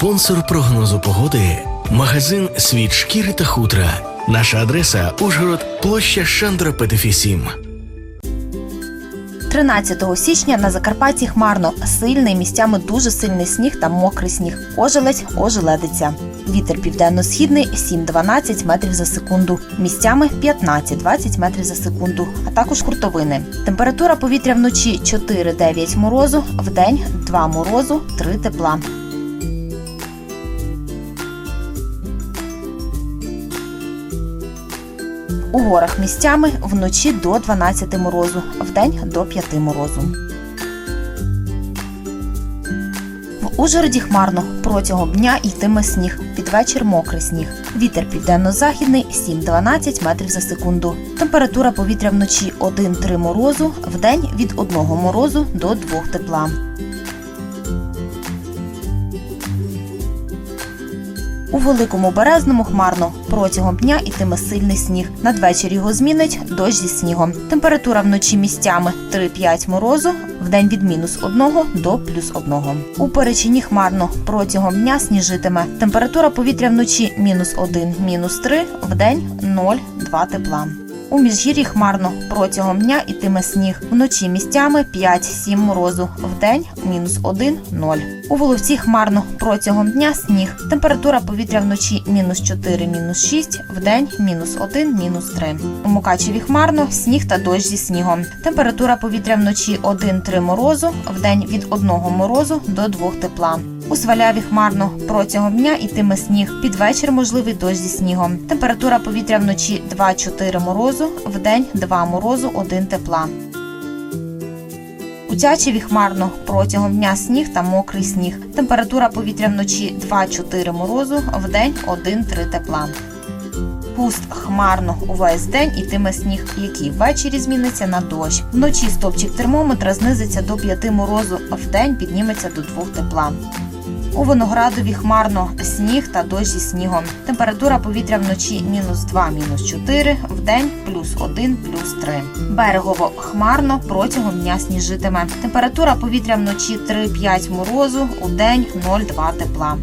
Спонсор прогнозу погоди магазин Світ шкіри та хутра. Наша адреса Ужгород, площа Шандра Петефі 7. 13 січня на Закарпатті хмарно, сильний місцями дуже сильний сніг та мокрий сніг. Ожеледь, ожеледиця. Вітер південно-східний 7-12 метрів за секунду. Місцями 15-20 метрів за секунду, а також хуртовини. Температура повітря вночі 4-9 морозу, вдень 2 морозу, 3 тепла. У горах місцями вночі до 12 морозу, вдень до 5 морозу. В Ужгороді хмарно протягом дня йтиме сніг. Під вечір мокрий сніг. Вітер південно-західний 7-12 метрів за секунду. Температура повітря вночі 1-3 морозу, вдень від 1 морозу до 2 тепла. У великому березному хмарно протягом дня йтиме сильний сніг. Надвечір його змінить дощ зі снігом. Температура вночі місцями 3-5 морозу, вдень від мінус 1 до плюс 1. У перечині хмарно протягом дня сніжитиме. Температура повітря вночі мінус 1, мінус 3, вдень 0-2 тепла. У міжгір'ї хмарно протягом дня ітиме сніг. Вночі місцями 5-7 морозу, вдень мінус 1, 0. У Воловці хмарно протягом дня сніг. Температура повітря вночі мінус 4, мінус 6, вдень мінус 1, мінус 3. У Мукачеві хмарно сніг та дощ зі снігом. Температура повітря вночі 1-3 морозу, вдень від 1 морозу до 2 тепла. У Сваляві хмарно протягом дня йтиме сніг. Під вечір можливий дощ зі снігом. Температура повітря вночі 2-4 морозу, вдень 2 морозу, 1 тепла. У Тячеві хмарно протягом дня сніг та мокрий сніг. Температура повітря вночі 2-4 морозу, вдень 1-3 тепла. Пуст хмарно увесь день ітиме сніг, який ввечері зміниться на дощ. Вночі стопчик термометра знизиться до 5 морозу, а вдень підніметься до 2 тепла. У Виноградові хмарно сніг та дощ зі снігом. Температура повітря вночі мінус 2, мінус 4, вдень плюс 1, плюс 3. Берегово хмарно протягом дня сніжитиме. Температура повітря вночі 3-5 морозу, у день 0,2 тепла.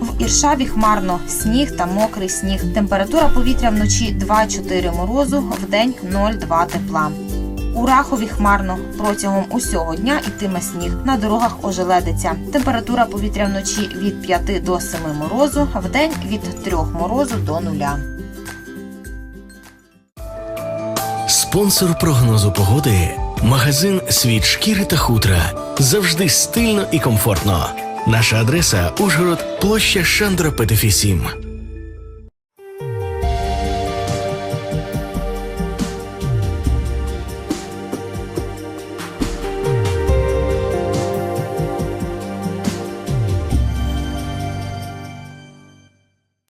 В Іршаві хмарно сніг та мокрий сніг. Температура повітря вночі 2-4 морозу, вдень 0,2 тепла. У Рахові хмарно протягом усього дня йтиме сніг. На дорогах ожеледиться. Температура повітря вночі від 5 до 7 морозу, вдень від 3 морозу до нуля. Спонсор прогнозу погоди магазин Світ шкіри та хутра. Завжди стильно і комфортно. Наша адреса Ужгород, площа Шандра Петефі 7.